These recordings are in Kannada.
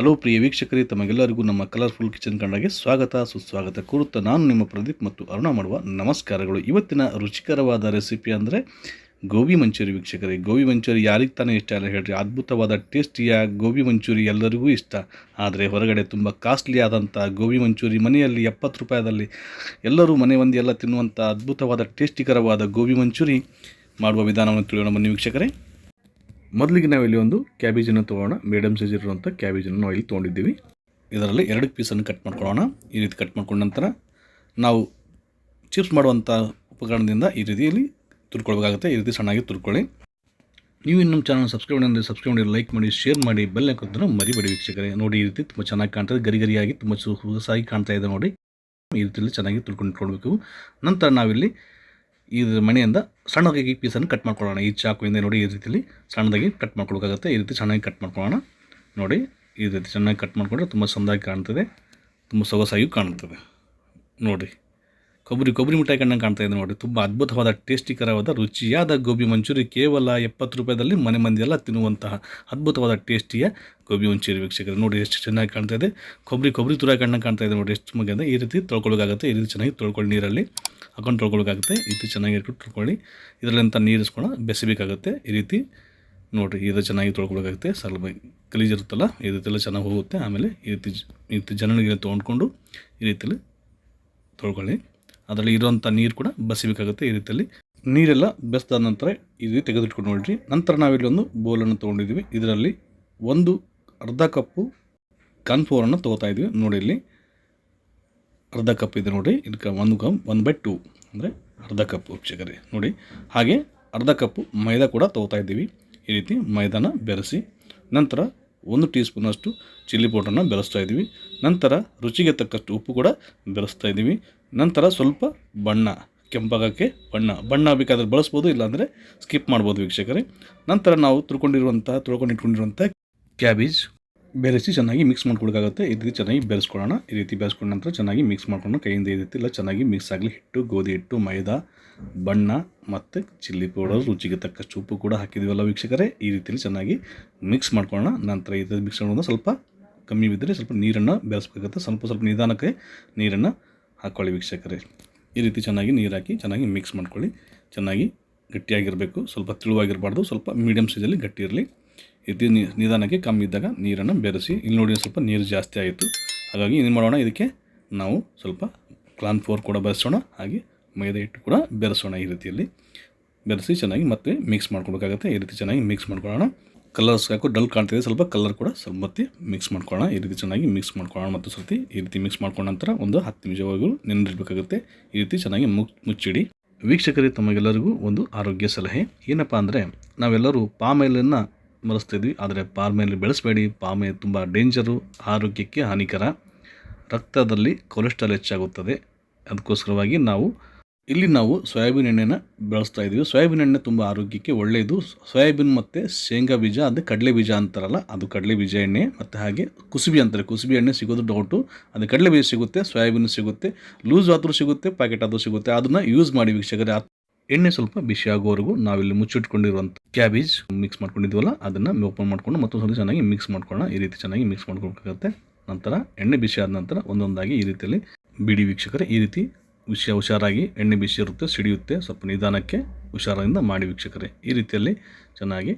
ಹಲೋ ಪ್ರಿಯ ವೀಕ್ಷಕರೇ, ತಮಗೆಲ್ಲರಿಗೂ ನಮ್ಮ ಕಲರ್ಫುಲ್ ಕಿಚನ್ ಕಂಡಾಗೆ ಸ್ವಾಗತ, ಸುಸ್ವಾಗತ. ಕೋರುತ್ತಾ ನಾನು ನಿಮ್ಮ ಪ್ರದೀಪ್ ಮತ್ತು ಅರುಣ ಮಾಡುವ ನಮಸ್ಕಾರಗಳು. ಇವತ್ತಿನ ರುಚಿಕರವಾದ ರೆಸಿಪಿ ಅಂದರೆ ಗೋಬಿ ಮಂಚೂರಿ ವೀಕ್ಷಕರೇ. ಗೋಬಿ ಮಂಚೂರಿ ಯಾರಿಗೆ ತಾನೇ ಇಷ್ಟ ಅಲ್ಲ ಹೇಳ್ರಿ. ಅದ್ಭುತವಾದ, ಟೇಸ್ಟಿಯ ಗೋಬಿ ಮಂಚೂರಿ ಎಲ್ಲರಿಗೂ ಇಷ್ಟ. ಆದರೆ ಹೊರಗಡೆ ತುಂಬ ಕಾಸ್ಟ್ಲಿ ಆದಂಥ ಗೋಬಿ ಮಂಚೂರಿ ಮನೆಯಲ್ಲಿ ಎಪ್ಪತ್ತು ರೂಪಾಯಿದಲ್ಲಿ ಎಲ್ಲರೂ ಮನೆ ಮಂದಿ ಎಲ್ಲ ತಿನ್ನುವಂಥ ಅದ್ಭುತವಾದ, ಟೇಸ್ಟಿಕರವಾದ ಗೋಬಿ ಮಂಚೂರಿ ಮಾಡುವ ವಿಧಾನವನ್ನು ತಿಳಿಯೋಣ ಬನ್ನಿ ವೀಕ್ಷಕರೇ. ಮೊದಲಿಗೆ ನಾವಿಲ್ಲಿ ಒಂದು ಕ್ಯಾಬೇಜನ್ನು ತೊಗೊಳ್ಳೋಣ ಮೀಡಿಯಮ್ ಸೈಜ್ ಇರುವಂಥ ಕ್ಯಾಬೇಜನ್ನು ನಾವು ಇಲ್ಲಿ ತೊಗೊಂಡಿದ್ದೀವಿ. ಇದರಲ್ಲಿ ಎರಡು ಪೀಸನ್ನು ಕಟ್ ಮಾಡ್ಕೊಳ್ಳೋಣ. ಈ ರೀತಿ ಕಟ್ ಮಾಡ್ಕೊಂಡ ನಂತರ ನಾವು ಚಿಪ್ಸ್ ಮಾಡುವಂಥ ಉಪಕರಣದಿಂದ ಈ ರೀತಿಯಲ್ಲಿ ತುರ್ಕೊಳ್ಬೇಕಾಗುತ್ತೆ. ಈ ರೀತಿ ಸಣ್ಣಾಗಿ ತುರ್ಕೊಳ್ಳಿ. ನೀವು ಇನ್ನು ನಮ್ಮ ಚಾನಲ್ ಸಬ್ಸ್ಕ್ರೈಬ್ ಅಂದರೆ ಸಬ್ಸ್ಕ್ರೈಬ್ ಮಾಡಿ ಲೈಕ್ ಮಾಡಿ, ಶೇರ್ ಮಾಡಿ, ಬೆಲ್ ಹಾಕೋದನ್ನು ಮರಿಬೇಡಿ ವೀಕ್ಷಕರೇ. ನೋಡಿ, ಈ ರೀತಿ ತುಂಬ ಚೆನ್ನಾಗಿ ಕಾಣ್ತದೆ ಗರಿ ಗರಿಯಾಗಿ ತುಂಬ ಹೊಸಾಗಿ ಕಾಣ್ತಾ ಇದೆ ನೋಡಿ. ಈ ರೀತಿಯಲ್ಲಿ ಚೆನ್ನಾಗಿ ತುಳ್ಕೊಂಡು ಇಟ್ಕೊಳ್ಬೇಕು. ನಂತರ ನಾವಿಲ್ಲಿ ಇದ್ರ ಮನೆಯಿಂದ ಸಣ್ಣದಾಗಿ ಈ ಪೀಸನ್ನು ಕಟ್ ಮಾಡ್ಕೊಳ್ಳೋಣ. ಈ ಚಾಕುವಿಂದ ನೋಡಿ ಈ ರೀತಿಯಲ್ಲಿ ಸಣ್ಣದಾಗಿ ಕಟ್ ಮಾಡ್ಕೊಳ್ಬೇಕಾಗುತ್ತೆ. ಈ ರೀತಿ ಚೆನ್ನಾಗಿ ಕಟ್ ಮಾಡ್ಕೊಳ್ಳೋಣ. ನೋಡಿ, ಈ ರೀತಿ ಚೆನ್ನಾಗಿ ಕಟ್ ಮಾಡಿಕೊಂಡ್ರೆ ತುಂಬ ಚೆಂದಾಗಿ ಕಾಣ್ತದೆ. ತುಂಬ ಸೊಗಸಾಗಿಯೂ ಕಾಣ್ತದೆ ನೋಡಿ. ಕೊಬ್ಬರಿ ಕೊಬ್ಬರಿ ಮಿಠಾಯಿ ಕಂಡಂಗೆ ಕಾಣ್ತಾ ಇದೆ ನೋಡಿ. ತುಂಬ ಅದ್ಭುತವಾದ ಟೇಸ್ಟಿಕರವಾದ ರುಚಿಯಾದ ಗೋಬಿ ಮಂಚೂರಿ ಕೇವಲ ಎಪ್ಪತ್ತು ರೂಪಾಯಿದಲ್ಲಿ ಮನೆ ಮಂದಿಯೆಲ್ಲ ತಿನ್ನುವಂತಹ ಅದ್ಭುತವಾದ ಟೇಸ್ಟಿಯ ಗೋಬಿ ಮಂಚೂರಿ ವೀಕ್ಷಕರು. ನೋಡಿ ಎಷ್ಟು ಚೆನ್ನಾಗಿ ಕಾಣ್ತಾ ಇದೆ. ಕೊಬ್ಬರಿ ಕೊಬ್ಬರಿ ತುರ ಕಂಡಂಗೆ ಕಾಣ್ತಾ ಇದೆ ನೋಡಿ. ಎಷ್ಟು ಮುಗಿದ ಈ ರೀತಿ ತೊಳ್ಕೊಳ್ಳೋಕ್ಕಾಗುತ್ತೆ ಈ ರೀತಿ ಚೆನ್ನಾಗಿ ತೊಳ್ಕೊಳ್ಳಿ ನೀರಲ್ಲಿ. ಹಾಕೊಂಡು ತೊಳ್ಕೊಳ್ಳೋಕ್ಕಾಗುತ್ತೆ ಈ ರೀತಿ ಚೆನ್ನಾಗಿ ಇಟ್ಬಿಟ್ಟು ತೊಳ್ಕೊಳ್ಳಿ. ಇದರಲ್ಲಿಂತ ನೀರು ಇಸ್ಕೊಂಡು ಬೆಸಿಬೇಕಾಗುತ್ತೆ. ಈ ರೀತಿ ನೋಡಿರಿ. ಇದು ಚೆನ್ನಾಗಿ ತೊಳ್ಕೊಳ್ಬೇಕಾಗುತ್ತೆ ಸ್ವಲ್ಪ ಗಲೀಜಿರುತ್ತಲ್ಲ. ಈ ರೀತಿಯೆಲ್ಲ ಚೆನ್ನಾಗಿ ಹೋಗುತ್ತೆ. ಆಮೇಲೆ ಈ ರೀತಿ ಈ ರೀತಿ ಜನಗಳಿಗೆ ತೊಗೊಂಡ್ಕೊಂಡು ಈ ರೀತಿಯಲ್ಲಿ ತೊಳ್ಕೊಳ್ಳಿ. ಅದರಲ್ಲಿ ಇರುವಂಥ ನೀರು ಕೂಡ ಬಸಿಬೇಕಾಗುತ್ತೆ ಈ ರೀತಿಯಲ್ಲಿ. ನೀರೆಲ್ಲ ಬೆಸ್ದಾದ ನಂತರ ಇದು ತೆಗೆದಿಟ್ಕೊಂಡು ನೋಡಿರಿ. ನಂತರ ನಾವಿಲ್ಲಿ ಒಂದು ಬೋಲನ್ನು ತೊಗೊಂಡಿದ್ದೀವಿ. ಇದರಲ್ಲಿ ಒಂದು ಅರ್ಧ ಕಪ್ಪು ಕಾನ್ಫ್ಲೋರನ್ನು ತೊಗೋತಾ ಇದ್ವಿ ನೋಡಿ ಇಲ್ಲಿ. ಅರ್ಧ ಕಪ್ ಇದೆ ನೋಡಿ. ಇದಕ್ಕೆ ಒಂದು ಕಮ್ ಒನ್ ಬೈ ಟೂ ಅಂದರೆ ಅರ್ಧ ಕಪ್ ವೀಕ್ಷಕರೇ. ನೋಡಿ. ಹಾಗೆ ಅರ್ಧ ಕಪ್ಪು ಮೈದಾ ಕೂಡ ತೊಗೋತಾ ಇದ್ದೀವಿ. ಈ ರೀತಿ ಮೈದಾನ ಬೆರೆಸಿ. ನಂತರ ಒಂದು ಟೀ ಸ್ಪೂನಷ್ಟು ಚಿಲ್ಲಿ ಪೌಡ್ರನ್ನು ಬೆರೆಸ್ತಾ ಇದ್ದೀವಿ. ನಂತರ ರುಚಿಗೆ ತಕ್ಕಷ್ಟು ಉಪ್ಪು ಕೂಡ ಬೆರೆಸ್ತಾ ಇದ್ದೀವಿ. ನಂತರ ಸ್ವಲ್ಪ ಬಣ್ಣ, ಕೆಂಪಾಗಕ್ಕೆ ಬಣ್ಣ. ಬಣ್ಣ ಬೇಕಾದರೆ ಬಳಸ್ಬೋದು, ಇಲ್ಲಾಂದರೆ ಸ್ಕಿಪ್ ಮಾಡ್ಬೋದು ವೀಕ್ಷಕರೇ. ನಂತರ ನಾವು ತುಳ್ಕೊಂಡಿರುವಂಥ ತುಳ್ಕೊಂಡು ಇಟ್ಕೊಂಡಿರುವಂಥ ಕ್ಯಾಬೇಜ್ ಬೆರೆಸಿ ಚೆನ್ನಾಗಿ ಮಿಕ್ಸ್ ಮಾಡ್ಕೊಳಕ್ಕಾಗುತ್ತೆ ಈ ರೀತಿ ಚೆನ್ನಾಗಿ ಬೆರೆಸ್ಕೊಳ್ಳೋಣ. ಈ ರೀತಿ ಬೆರೆಸ್ಕೊಂಡ ನಂತರ ಚೆನ್ನಾಗಿ ಮಿಕ್ಸ್ ಮಾಡ್ಕೊಂಡು ಕೈಯಿಂದ ಈ ರೀತಿ ಎಲ್ಲ ಚೆನ್ನಾಗಿ ಮಿಕ್ಸ್ ಆಗಲಿ. ಹಿಟ್ಟು, ಗೋಧಿ ಹಿಟ್ಟು, ಮೈದಾ, ಬಣ್ಣ ಮತ್ತು ಚಿಲ್ಲಿ ಪೌಡರ್ ರುಚಿಗೆ ತಕ್ಕಷ್ಟು ಉಪ್ಪು ಕೂಡ ಹಾಕಿದ್ದೀವಲ್ಲ ವೀಕ್ಷಕರೇ. ಈ ರೀತಿಯಲ್ಲಿ ಚೆನ್ನಾಗಿ ಮಿಕ್ಸ್ ಮಾಡ್ಕೊಳ್ಳೋಣ. ನಂತರ ಇದು ಮಿಕ್ಸ್ ಮಾಡೋದು ಸ್ವಲ್ಪ ಕಮ್ಮಿ ಬಿದ್ದರೆ ಸ್ವಲ್ಪ ನೀರನ್ನು ಬೆರೆಸ್ಬೇಕಾಗುತ್ತೆ. ಸ್ವಲ್ಪ ಸ್ವಲ್ಪ ನಿಧಾನಕ್ಕೆ ನೀರನ್ನು ಹಾಕ್ಕೊಳ್ಳಿ ವೀಕ್ಷಕರೇ. ಈ ರೀತಿ ಚೆನ್ನಾಗಿ ನೀರು ಹಾಕಿ ಚೆನ್ನಾಗಿ ಮಿಕ್ಸ್ ಮಾಡ್ಕೊಳ್ಳಿ. ಚೆನ್ನಾಗಿ ಗಟ್ಟಿಯಾಗಿರಬೇಕು. ಸ್ವಲ್ಪ ತಿಳುವಾಗಿರಬಾರ್ದು. ಸ್ವಲ್ಪ ಮೀಡಿಯಮ್ ಸೈಜಲ್ಲಿ ಗಟ್ಟಿ ಇರಲಿ. ಇದು ನಿಧಾನಕ್ಕೆ ಕಮ್ಮಿ ಇದ್ದಾಗ ನೀರನ್ನು ಬೆರೆಸಿ. ಇಲ್ಲಿ ನೋಡಿ ಸ್ವಲ್ಪ ನೀರು ಜಾಸ್ತಿ ಆಯಿತು. ಹಾಗಾಗಿ ಏನು ಮಾಡೋಣ? ಇದಕ್ಕೆ ನಾವು ಸ್ವಲ್ಪ ಕ್ಲಾನ್ ಫ್ಲೋರ್ ಕೂಡ ಬೆರೆಸೋಣ. ಹಾಗೆ ಮೈದಾ ಹಿಟ್ಟು ಕೂಡ ಬೆರೆಸೋಣ ಈ ರೀತಿಯಲ್ಲಿ. ಬೆರೆಸಿ ಚೆನ್ನಾಗಿ ಮತ್ತೆ ಮಿಕ್ಸ್ ಮಾಡ್ಕೊಳ್ಬೇಕಾಗುತ್ತೆ ಈ ರೀತಿ ಚೆನ್ನಾಗಿ ಮಿಕ್ಸ್ ಮಾಡ್ಕೊಳ್ಳೋಣ. ಕಲರ್ಸ್ ಹಾಕು ಡಲ್ ಕಾಣ್ತಿದೆ. ಸ್ವಲ್ಪ ಕಲರ್ ಕೂಡ ಸ್ವಲ್ಪ ಮತ್ತೆ ಮಿಕ್ಸ್ ಮಾಡ್ಕೊಳ್ಳೋಣ. ಈ ರೀತಿ ಚೆನ್ನಾಗಿ ಮಿಕ್ಸ್ ಮಾಡ್ಕೊಳ್ಳೋಣ ಮತ್ತು ಸರ್ತಿ ಈ ರೀತಿ ಮಿಕ್ಸ್ ಮಾಡ್ಕೊಂಡ ನಂತರ ಒಂದು ಹತ್ತು ನಿಮಿಷವರೆಗೂ ನೆನೆದಿರಬೇಕಾಗುತ್ತೆ ಈ ರೀತಿ ಚೆನ್ನಾಗಿ ಮುಚ್ಚಿಡಿ. ವೀಕ್ಷಕರಿಗೆ ತಮಗೆಲ್ಲರಿಗೂ ಒಂದು ಆರೋಗ್ಯ ಸಲಹೆ. ಏನಪ್ಪ ಅಂದರೆ, ನಾವೆಲ್ಲರೂ ಪಾಮೇಲನ್ನು ಮರೆಸ್ತಿದ್ವಿ. ಆದರೆ ಪಾಮೇಲೆ ಬೆಳೆಸಬೇಡಿ. ಪಾಮೆ ತುಂಬ ಡೇಂಜರು ಆರೋಗ್ಯಕ್ಕೆ ಹಾನಿಕರ. ರಕ್ತದಲ್ಲಿ ಕೊಲೆಸ್ಟ್ರಾಲ್ ಹೆಚ್ಚಾಗುತ್ತದೆ. ಅದಕ್ಕೋಸ್ಕರವಾಗಿ ನಾವು ಇಲ್ಲಿ ನಾವು ಸೋಯಾಬೀನ್ ಎಣ್ಣೆನ ಬಳಸ್ತಾ ಇದ್ದೀವಿ ಸೋಯಾಬೀನ್ ಎಣ್ಣೆ ತುಂಬ ಆರೋಗ್ಯಕ್ಕೆ ಒಳ್ಳೆಯದು ಸೋಯಾಬೀನ್ ಮತ್ತು ಶೇಂಗಾ ಬೀಜ, ಅದು ಕಡಲೆ ಬೀಜ ಅಂತಾರಲ್ಲ, ಅದು ಕಡಲೆ ಬೀಜ ಎಣ್ಣೆ, ಮತ್ತು ಹಾಗೆ ಕುಸುಬಿ ಅಂತಾರೆ. ಕುಸುಬಿ ಎಣ್ಣೆ ಸಿಗೋದು ಡೌಟು ಅದು ಕಡಲೆ ಬೀಜ ಸಿಗುತ್ತೆ, ಸೋಯಾಬೀನ್ ಸಿಗುತ್ತೆ ಲೂಸ್ ಆದರೂ ಸಿಗುತ್ತೆ ಪ್ಯಾಕೆಟ್ ಆದರೂ ಸಿಗುತ್ತೆ. ಅದನ್ನು ಯೂಸ್ ಮಾಡಿ ವೀಕ್ಷಕರೇ. ಎಣ್ಣೆ ಸ್ವಲ್ಪ ಬಿಸಿ ಆಗೋವರೆಗೂ ನಾವಿಲ್ಲಿ ಮುಚ್ಚಿಟ್ಕೊಂಡಿರುವಂಥ ಕ್ಯಾಬೇಜ್ ಮಿಕ್ಸ್ ಮಾಡ್ಕೊಂಡಿದ್ವಲ್ಲ, ಅದನ್ನು ಓಪನ್ ಮಾಡಿಕೊಂಡು ಮತ್ತೊಂದು ಸ್ವಲ್ಪ ಚೆನ್ನಾಗಿ ಮಿಕ್ಸ್ ಮಾಡ್ಕೊಳ್ಳೋಣ. ಈ ರೀತಿ ಚೆನ್ನಾಗಿ ಮಿಕ್ಸ್ ಮಾಡ್ಕೊಬೇಕಾಗುತ್ತೆ. ನಂತರ ಎಣ್ಣೆ ಬಿಸಿ ಆದ ನಂತರ ಒಂದೊಂದಾಗಿ ಈ ರೀತಿಯಲ್ಲಿ ಬಿಡಿ ವೀಕ್ಷಕರೇ. ಈ ರೀತಿ ವಿಷಯ ಹುಷಾರಾಗಿ ಎಣ್ಣೆ ಬಿಸಿ ಇರುತ್ತೆ ಸಿಡಿಯುತ್ತೆ. ಸ್ವಲ್ಪ ನಿಧಾನಕ್ಕೆ ಹುಷಾರಿಂದ ಮಾಡಿ ವೀಕ್ಷಕರೇ. ಈ ರೀತಿಯಲ್ಲಿ ಚೆನ್ನಾಗಿ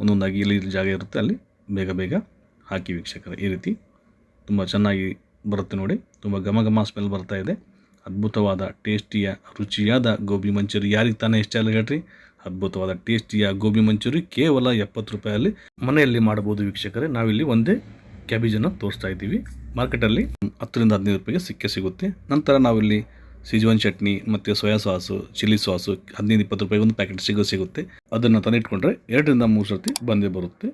ಒಂದೊಂದಾಗಿ ಇಲ್ಲಿ ಜಾಗ ಇರುತ್ತೆ. ಅಲ್ಲಿ ಬೇಗ ಬೇಗ ಹಾಕಿ ವೀಕ್ಷಕರೇ. ಈ ರೀತಿ ತುಂಬ ಚೆನ್ನಾಗಿ ಬರುತ್ತೆ ನೋಡಿ. ತುಂಬ ಘಮ ಘಮ ಸ್ಮೆಲ್ ಬರ್ತಾ ಇದೆ. ಅದ್ಭುತವಾದ ಟೇಸ್ಟಿಯ, ರುಚಿಯಾದ ಗೋಬಿ ಮಂಚೂರಿ. ಯಾರಿಗೆ ತಾನೇ ಇಷ್ಟ ಇಲ್ಲ ಹೇಳ್ರಿ? ಅದ್ಭುತವಾದ ಟೇಸ್ಟಿಯ ಗೋಬಿ ಮಂಚೂರಿ ಕೇವಲ ಎಪ್ಪತ್ತು ರೂಪಾಯಲ್ಲಿ ಮನೆಯಲ್ಲಿ ಮಾಡಬಹುದು ವೀಕ್ಷಕರೇ. ನಾವಿಲ್ಲಿ ಒಂದೇ ಕ್ಯಾಬೇಜನ್ನು ತೋರಿಸ್ತಾ ಇದ್ದೀವಿ. ಮಾರ್ಕೆಟಲ್ಲಿ ಹತ್ತರಿಂದ ಹದಿನೈದು ರೂಪಾಯಿಗೆ ಸಿಕ್ಕೇ ಸಿಗುತ್ತೆ. ನಂತರ ನಾವಿಲ್ಲಿ ಸಿಜುವನ್ ಚಟ್ನಿ ಮತ್ತು ಸೋಯಾ ಸಾಸು, ಚಿಲ್ಲಿ ಸಾಸು, ಹದಿನೈದು, ಇಪ್ಪತ್ತು ರೂಪಾಯಿಗೆ ಒಂದು ಪ್ಯಾಕೆಟ್ ಸಿಗೋ ಸಿಗುತ್ತೆ. ಅದನ್ನು ತಂದಿಟ್ಕೊಂಡ್ರೆ ಎರಡರಿಂದ ಮೂರು ಸರ್ತಿ ಬಂದೇ ಬರುತ್ತೆ.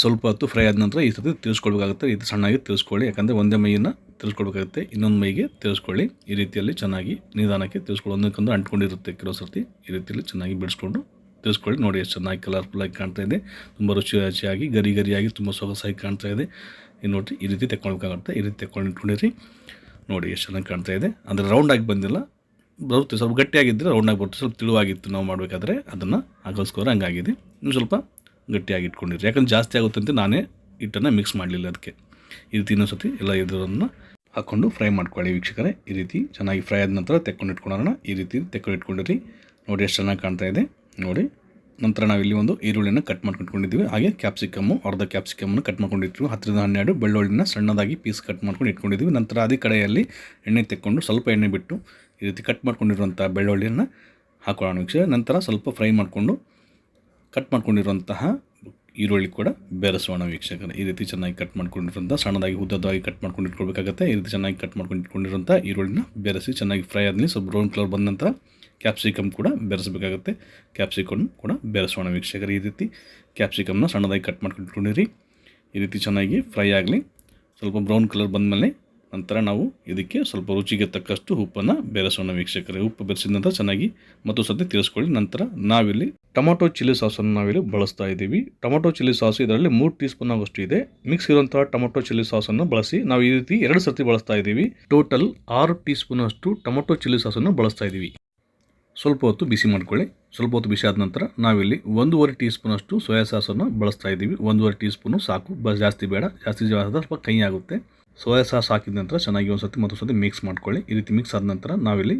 ಸ್ವಲ್ಪ ಹೊತ್ತು ಫ್ರೈ ಆದ ನಂತರ ಈ ಸರ್ತಿ ತಿಳಿಸ್ಕೊಳ್ಬೇಕಾಗುತ್ತೆ ಇದು ಸಣ್ಣಾಗಿ ತಿಳಿಸ್ಕೊಳ್ಳಿ ಯಾಕಂದರೆ ಒಂದೇ ಮೈಯನ್ನು ತಿಳಿಸ್ಕೊಳ್ಬೇಕಾಗುತ್ತೆ ಇನ್ನೊಂದು ಮೈಗೆ ತಿಳಿಸ್ಕೊಳ್ಳಿ ಈ ರೀತಿಯಲ್ಲಿ ಚೆನ್ನಾಗಿ ನಿಧಾನಕ್ಕೆ ತಿರ್ಸ್ಕೊಳ್ಳಿ. ಒಂದಕ್ಕೊಂದು ಅಂಟ್ಕೊಂಡಿರುತ್ತೆ ಕೆಲವು ಸರ್ತಿ. ಈ ರೀತಿಯಲ್ಲಿ ಚೆನ್ನಾಗಿ ಬಿಡಿಸ್ಕೊಂಡು ತಿಳಿಸ್ಕೊಳ್ಳಿ ನೋಡಿ, ಎಷ್ಟು ಚೆನ್ನಾಗಿ ಕಲರ್ಫುಲ್ಲಾಗಿ ಕಾಣ್ತಾ ಇದೆ. ತುಂಬ ರುಚಿ ರುಚಿಯಾಗಿ, ಗರಿ ಗರಿಯಾಗಿ, ತುಂಬ ಸೊಗಸಾಗಿ ಕಾಣ್ತಾ ಇದೆ. ಇನ್ನು ನೋಡಿರಿ, ಈ ರೀತಿ ತೆಕ್ಕೊಳ್ಬೇಕಾಗುತ್ತೆ, ಈ ರೀತಿ ತೆಕ್ಕೊಂಡು ಇಟ್ಕೊಂಡಿರಿ ನೋಡಿ, ಎಷ್ಟು ಚೆನ್ನಾಗಿ ಕಾಣ್ತಾ ಇದೆ. ಅಂದರೆ ರೌಂಡಾಗಿ ಬಂದಿಲ್ಲ. ಬರುತ್ತೆ, ಸ್ವಲ್ಪ ಗಟ್ಟಿಯಾಗಿದ್ದರೆ ರೌಂಡಾಗಿ ಬರುತ್ತೆ. ಸ್ವಲ್ಪ ತಿಳುವಾಗಿತ್ತು ನಾವು ಮಾಡಬೇಕಾದ್ರೆ ಅದನ್ನು ಆಗೋಸ್ಕರ ಹಂಗಾಗಿದೆ. ಇನ್ನು ಸ್ವಲ್ಪ ಗಟ್ಟಿಯಾಗಿ ಇಟ್ಕೊಂಡಿರಿ. ಯಾಕಂದ್ರೆ ಜಾಸ್ತಿ ಆಗುತ್ತೆ ಅಂತ ನಾನೇ ಹಿಟ್ಟನ್ನು ಮಿಕ್ಸ್ ಮಾಡಲಿಲ್ಲ ಅದಕ್ಕೆ. ಈ ರೀತಿ ಇನ್ನೊಂದು ಸತಿ ಎಲ್ಲ ಇದನ್ನು ಹಾಕ್ಕೊಂಡು ಫ್ರೈ ಮಾಡ್ಕೊಳ್ಳಿ ವೀಕ್ಷಕರೇ. ಈ ರೀತಿ ಚೆನ್ನಾಗಿ ಫ್ರೈ ಆದ ನಂತರ ತೆಕ್ಕೊಂಡು ಇಟ್ಕೊಳ್ಳೋಣ ಈ ರೀತಿ ತೆಕ್ಕೊಂಡು ಇಟ್ಕೊಂಡಿರಿ ನೋಡಿ, ಎಷ್ಟು ಚೆನ್ನಾಗಿ ಕಾಣ್ತಾ ಇದೆ. ನೋಡಿ ನಂತರ ನಾವು ಇಲ್ಲಿ ಒಂದು ಈರುಳ್ಳಿಯನ್ನು ಕಟ್ ಮಾಡ್ಕೊಂಡು ಇಟ್ಕೊಂಡಿದ್ದೀವಿ ಹಾಗೆ ಕ್ಯಾಪ್ಸಿಕಮ್ಮು ಅರ್ಧ ಕ್ಯಾಪ್ಸಿಕಮ್ಮನ್ನು ಕಟ್ ಮಾಡ್ಕೊಂಡಿರ್ತೀವಿ. ಹತ್ತರಿಂದ ಹನ್ನೆರಡು ಬೆಳ್ಳುಳ್ಳಿನ ಸಣ್ಣದಾಗಿ ಪೀಸ್ ಕಟ್ ಮಾಡ್ಕೊಂಡು ಇಟ್ಕೊಂಡಿದ್ದೀವಿ. ನಂತರ ಅದೇ ಕಡೆಯಲ್ಲಿ ಎಣ್ಣೆ ತೆಕ್ಕೊಂಡು ಸ್ವಲ್ಪ ಎಣ್ಣೆ ಬಿಟ್ಟು ಈ ರೀತಿ ಕಟ್ ಮಾಡ್ಕೊಂಡಿರುವಂಥ ಬೆಳ್ಳುಳ್ಳಿಯನ್ನು ಹಾಕೊಳ್ಳೋಣ ವೀಕ್ಷಕ ನಂತರ ಸ್ವಲ್ಪ ಫ್ರೈ ಮಾಡಿಕೊಂಡು ಕಟ್ ಮಾಡ್ಕೊಂಡಿರುವಂತಹ ಈರುಳ್ಳಿ ಕೂಡ ಬೆರೆಸೋಣ ವೀಕ್ಷಕರೇ. ಈ ರೀತಿ ಚೆನ್ನಾಗಿ ಕಟ್ ಮಾಡ್ಕೊಂಡಿರುವಂಥ ಸಣ್ಣದಾಗಿ ಉದ್ದದಾಗಿ ಕಟ್ ಮಾಡ್ಕೊಂಡು ಇಟ್ಕೊಳ್ಬೇಕಾಗತ್ತೆ ಈ ರೀತಿ ಚೆನ್ನಾಗಿ ಕಟ್ ಮಾಡ್ಕೊಂಡು ಇಟ್ಕೊಂಡಿರುವಂಥ ಈರುಳ್ಳಿನ ಬೆರೆಸಿ ಚೆನ್ನಾಗಿ ಫ್ರೈ ಆದಮೇಲೆ ಸ್ವಲ್ಪ ಬ್ರೌನ್ ಕಲರ್ ಬಂದ ನಂತರ ಕ್ಯಾಪ್ಸಿಕಮ್ ಕೂಡ ಬೆರೆಸಬೇಕಾಗುತ್ತೆ. ಕ್ಯಾಪ್ಸಿಕಮ್ ಕೂಡ ಬೆರೆಸೋಣ ವೀಕ್ಷಕರು ಈ ರೀತಿ. ಕ್ಯಾಪ್ಸಿಕಮ್ನ ಸಣ್ಣದಾಗಿ ಕಟ್ ಮಾಡ್ಕೊಂಡು ಇಟ್ಕೊಂಡಿರಿ ಈ ರೀತಿ ಚೆನ್ನಾಗಿ ಫ್ರೈ ಆಗಲಿ. ಸ್ವಲ್ಪ ಬ್ರೌನ್ ಕಲರ್ ಬಂದಮೇಲೆ ನಂತರ ನಾವು ಇದಕ್ಕೆ ಸ್ವಲ್ಪ ರುಚಿಗೆ ತಕ್ಕಷ್ಟು ಉಪ್ಪನ್ನು ಬೆರೆಸೋಣ ವೀಕ್ಷಕರೇ. ಉಪ್ಪು ಬೆರೆಸಿದ ನಂತರ ಚೆನ್ನಾಗಿ ಮತ್ತು ಸದ್ಯ ತಿಳಿಸ್ಕೊಳ್ಳಿ. ನಂತರ ನಾವಿಲ್ಲಿ ಟೊಮೊಟೊ ಚಿಲ್ಲಿ ಸಾಸನ್ನು ನಾವಿಲ್ಲಿ ಬಳಸ್ತಾ ಇದ್ದೀವಿ. ಟೊಮೊಟೊ ಚಿಲ್ಲಿ ಸಾಸ್ ಇದರಲ್ಲಿ ಮೂರು ಟೀ ಸ್ಪೂನ್ ಆಗೋಷ್ಟು ಇದೆ. ಮಿಕ್ಸ್ ಇರುವಂತಹ ಟೊಮೊಟೊ ಚಿಲ್ಲಿ ಸಾಸನ್ನು ಬಳಸಿ ನಾವು ಈ ರೀತಿ ಎರಡು ಸರ್ತಿ ಬಳಸ್ತಾ ಇದ್ದೀವಿ. ಟೋಟಲ್ ಆರು ಟೀ ಸ್ಪೂನ್ ಅಷ್ಟು ಟೊಮೊಟೊ ಚಿಲ್ಲಿ ಸಾಸನ್ನು ಬಳಸ್ತಾ ಇದ್ದೀವಿ. ಸ್ವಲ್ಪ ಹೊತ್ತು ಬಿಸಿ ಮಾಡ್ಕೊಳ್ಳಿ. ಸ್ವಲ್ಪ ಹೊತ್ತು ಬಿಸಿ ಆದ ನಂತರ ನಾವಿಲ್ಲಿ ಒಂದೂವರೆ ಟೀ ಸ್ಪೂನಷ್ಟು ಸೋಯಾ ಸಾಸನ್ನು ಬಳಸ್ತಾ ಇದ್ದೀವಿ. ಒಂದೂವರೆ ಟೀ ಸ್ಪೂನು ಸಾಕು. ಬ, ಜಾಸ್ತಿ ಬೇಡ. ಜಾಸ್ತಿ ಜಾಸ್ತಿ ಸ್ವಲ್ಪ ಕೈ ಆಗುತ್ತೆ. ಸೋಯಾ ಸಾಸ್ ಹಾಕಿದ ನಂತರ ಚೆನ್ನಾಗಿ ಒಂದು ಸತಿ ಮತ್ತೊಂದು ಸತಿ ಮಿಕ್ಸ್ ಮಾಡ್ಕೊಳ್ಳಿ. ಈ ರೀತಿ ಮಿಕ್ಸ್ ಆದ ನಂತರ ನಾವಿಲ್ಲಿ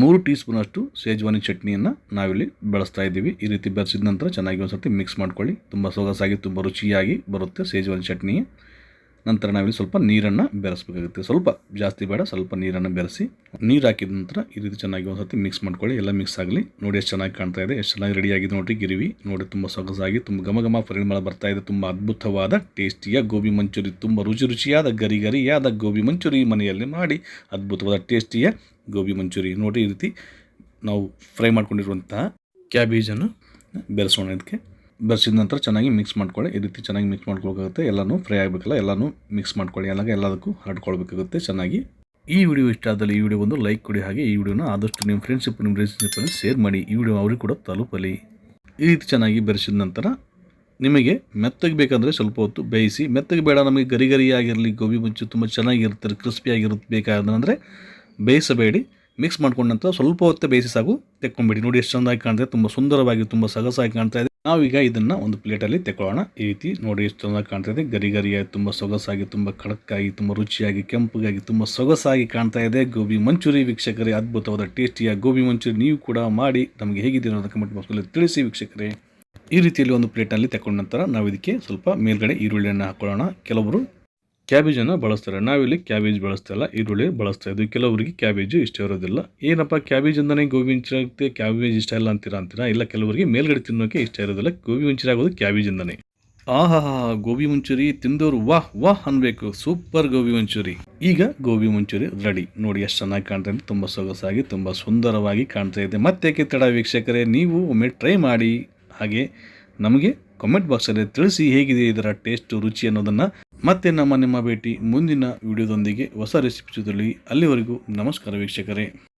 ಮೂರು ಟೀ ಸ್ಪೂನಷ್ಟು ಸೇಜ್ವಾನಿ ಚಟ್ನಿಯನ್ನು ನಾವಿಲ್ಲಿ ಬಳಸ್ತಾ ಇದ್ದೀವಿ. ಈ ರೀತಿ ಬೆರೆಸಿದ ನಂತರ ಚೆನ್ನಾಗಿ ಒಂದು ಮಿಕ್ಸ್ ಮಾಡ್ಕೊಳ್ಳಿ. ತುಂಬ ಸೊಗಸಾಗಿ, ತುಂಬ ರುಚಿಯಾಗಿ ಬರುತ್ತೆ ಸೇಜ್ವಾನಿ ಚಟ್ನಿ. ನಂತರ ನಾವಿಲ್ಲಿ ಸ್ವಲ್ಪ ನೀರನ್ನು ಬೆರೆಸಬೇಕಾಗುತ್ತೆ. ಸ್ವಲ್ಪ ಜಾಸ್ತಿ ಬೇಡ, ಸ್ವಲ್ಪ ನೀರನ್ನು ಬೆರೆಸಿ ನೀರು ಹಾಕಿದ ನಂತರ ಈ ರೀತಿ ಚೆನ್ನಾಗಿ ಒಂದು ಮಿಕ್ಸ್ ಮಾಡ್ಕೊಳ್ಳಿ. ಎಲ್ಲ ಮಿಕ್ಸ್ ಆಗಲಿ. ನೋಡಿ ಎಷ್ಟು ಚೆನ್ನಾಗಿ ಕಾಣ್ತಾ ಇದೆ, ಎಷ್ಟು ಚೆನ್ನಾಗಿ ರೆಡಿಯಾಗಿದೆ ನೋಡಿ ಗಿರಿವಿ. ನೋಡಿ ತುಂಬ ಸೊಗಸಾಗಿ, ತುಂಬ ಘಮ ಘಮ ಪರಿಮಳ ಬರ್ತಾ ಇದೆ. ತುಂಬ ಅದ್ಭುತವಾದ ಟೇಸ್ಟಿಯ ಗೋಬಿ ಮಂಚೂರಿ, ತುಂಬ ರುಚಿ ರುಚಿಯಾದ, ಗರಿ ಗರಿಯಾದ ಗೋಬಿ ಮಂಚೂರಿ ಮನೆಯಲ್ಲಿ ಮಾಡಿ ಅದ್ಭುತವಾದ ಟೇಸ್ಟಿಯ ಗೋಬಿ ಮಂಚೂರಿ. ನೋಡಿ ಈ ರೀತಿ ನಾವು ಫ್ರೈ ಮಾಡ್ಕೊಂಡಿರುವಂತಹ ಕ್ಯಾಬೇಜನ್ನು ಬೆರೆಸೋಣ ಇದಕ್ಕೆ. ಬೆರೆಸಿದ ನಂತರ ಚೆನ್ನಾಗಿ ಮಿಕ್ಸ್ ಮಾಡ್ಕೊಳ್ಳಿ. ಈ ರೀತಿ ಚೆನ್ನಾಗಿ ಮಿಕ್ಸ್ ಮಾಡ್ಕೊಳ್ಬೇಕಾಗುತ್ತೆ. ಎಲ್ಲನೂ ಫ್ರೈ ಆಗಬೇಕಲ್ಲ, ಎಲ್ಲನೂ ಮಿಕ್ಸ್ ಮಾಡ್ಕೊಳ್ಳಿ. ಎಲ್ಲ ಎಲ್ಲದಕ್ಕೂ ಹರಡ್ಕೊಳ್ಬೇಕಾಗುತ್ತೆ ಚೆನ್ನಾಗಿ. ಈ ವಿಡಿಯೋ ಇಷ್ಟ ಆದಲ್ಲಿ ಈ ವಿಡಿಯೋ ಒಂದು ಲೈಕ್ ಕೊಡಿ. ಹಾಗೆ ಈ ವಿಡಿಯೋನ ಆದಷ್ಟು ನಿಮ್ಮ ಫ್ರೆಂಡ್ಶಿಪ್ ನಿಮ್ಮ ರಿಲೇಷನ್ಶಿಪ್ಪಲ್ಲಿ ಶೇರ್ ಮಾಡಿ. ಈ ವಿಡಿಯೋ ಅವ್ರಿಗೆ ಕೂಡ ತಲುಪಲಿ. ಈ ರೀತಿ ಚೆನ್ನಾಗಿ ಬೆರೆಸಿದ ನಂತರ ನಿಮಗೆ ಮೆತ್ತಗೆ ಬೇಕಂದರೆ ಸ್ವಲ್ಪ ಹೊತ್ತು ಬೇಯಿಸಿ, ಮೆತ್ತಗೆ ಬೇಡ ನಮಗೆ ಗರಿ ಗರಿಯಾಗಿರಲಿ ಗೋಬಿ ಮುಂಚು ತುಂಬ ಚೆನ್ನಾಗಿರ್ತಾರೆ ಕ್ರಿಸ್ಪಿಯಾಗಿರುತ್ತೆ ಬೇಕಾದಂದರೆ ಬೇಯಿಸಬೇಡಿ. ಮಿಕ್ಸ್ ಮಾಡ್ಕೊಂಡ ನಂತರ ಸ್ವಲ್ಪ ಹೊತ್ತು ಬೇಯಿಸಿ ಸಾಕು ತೆಕ್ಕೊಂಬಿಡಿ. ನೋಡಿ ಎಷ್ಟು ಚೆಂದಾಗಿ ಕಾಣ್ತಾ ಇದೆ ತುಂಬ ಸುಂದರವಾಗಿ, ತುಂಬ ಸಗಸಾಗಿ ಕಾಣ್ತಾ ಇದೆ. ನಾವೀಗ ಇದನ್ನು ಒಂದು ಪ್ಲೇಟಲ್ಲಿ ತೆಕ್ಕೊಳ್ಳೋಣ. ಈ ರೀತಿ ನೋಡಿ ಎಷ್ಟು ಚೆನ್ನಾಗಿ ಕಾಣ್ತಾ ಇದೆ ಗರಿ ಗರಿಯಾಗಿ, ತುಂಬ ಸೊಗಸಾಗಿ, ತುಂಬ ಖಡಕ್ಕಾಗಿ, ತುಂಬ ರುಚಿಯಾಗಿ, ಕೆಂಪಗಾಗಿ, ತುಂಬ ಸೊಗಸಾಗಿ ಕಾಣ್ತಾ ಇದೆ. ಗೋಬಿ ಮಂಚೂರಿ ವೀಕ್ಷಕರೇ, ಅದ್ಭುತವಾದ ಟೇಸ್ಟಿಯ ಗೋಬಿ ಮಂಚೂರಿ ನೀವು ಕೂಡ ಮಾಡಿ. ನಮಗೆ ಹೇಗಿದೆ ಅನ್ನೋದು ಕಮೆಂಟ್ ಬಾಕ್ಸಲ್ಲಿ ತಿಳಿಸಿ ವೀಕ್ಷಕರೇ. ಈ ರೀತಿಯಲ್ಲಿ ಒಂದು ಪ್ಲೇಟಲ್ಲಿ ತಗೊಂಡ ನಂತರ ನಾವು ಇದಕ್ಕೆ ಸ್ವಲ್ಪ ಮೇಲ್ಗಡೆ ಈರುಳ್ಳಿಯನ್ನು ಹಾಕೊಳ್ಳೋಣ. ಕೆಲವರು ಕ್ಯಾಬೇಜನ್ನು ಬಳಸ್ತಾರೆ. ನಾವಿಲ್ಲಿ ಕ್ಯಾಬೇಜ್ ಬಳಸ್ತಾ ಇಲ್ಲ, ಈರುಳ್ಳಿ ಬಳಸ್ತಾ ಇದ್ವಿ ಕೆಲವರಿಗೆ ಕ್ಯಾಬೇಜು ಇಷ್ಟ ಇರೋದಿಲ್ಲ. ಏನಪ್ಪ, ಕ್ಯಾಬೇಜ್ ಅಂದನೇ ಗೋಬಿ ಮಿಂಚಿನಾಗುತ್ತೆ ಕ್ಯಾಬೇಜ್ ಇಷ್ಟ ಇಲ್ಲ ಅಂತೀರಾ ಅಂತೀರಾ? ಇಲ್ಲ, ಕೆಲವರಿಗೆ ಮೇಲ್ಗಡೆ ತಿನ್ನೋಕೆ ಇಷ್ಟ ಇರೋದಿಲ್ಲ. ಗೋಬಿ ಕ್ಯಾಬೇಜ್ ಕ್ಯಾಬೇಜಿಂದನೇ ಆಹಾ ಗೋಬಿ ಮಂಚೂರಿ ತಿಂದವರು ವಾಹ್ ವಾಹ್ ಅನ್ಬೇಕು. ಸೂಪರ್ ಗೋಬಿ ಮಂಚೂರಿ ಈಗ ಗೋಬಿ ಮಂಚೂರಿ ರೆಡಿ. ನೋಡಿ ಎಷ್ಟು ಚೆನ್ನಾಗಿ ಕಾಣ್ತಾ ಇದೆ. ತುಂಬ ಸೊಗಸಾಗಿ, ತುಂಬ ಸುಂದರವಾಗಿ ಕಾಣ್ತಾ ಇದೆ. ಮತ್ತೆ ತಡ ವೀಕ್ಷಕರೇ, ನೀವು ಒಮ್ಮೆ ಟ್ರೈ ಮಾಡಿ ಹಾಗೆ ನಮಗೆ ಕಾಮೆಂಟ್ ಬಾಕ್ಸಲ್ಲಿ ತಿಳಿಸಿ ಹೇಗಿದೆ ಇದರ ಟೇಸ್ಟ್ ರುಚಿ ಅನ್ನೋದನ್ನು. ಮತ್ತೆ ನಮ್ಮ ನಿಮ್ಮ ಭೇಟಿ ಮುಂದಿನ ವಿಡಿಯೋದೊಂದಿಗೆ ಹೊಸ ರೆಸಿಪಿ ಜೊತೆಲಿ ಅಲ್ಲಿವರೆಗೂ ನಮಸ್ಕಾರ ವೀಕ್ಷಕರೇ.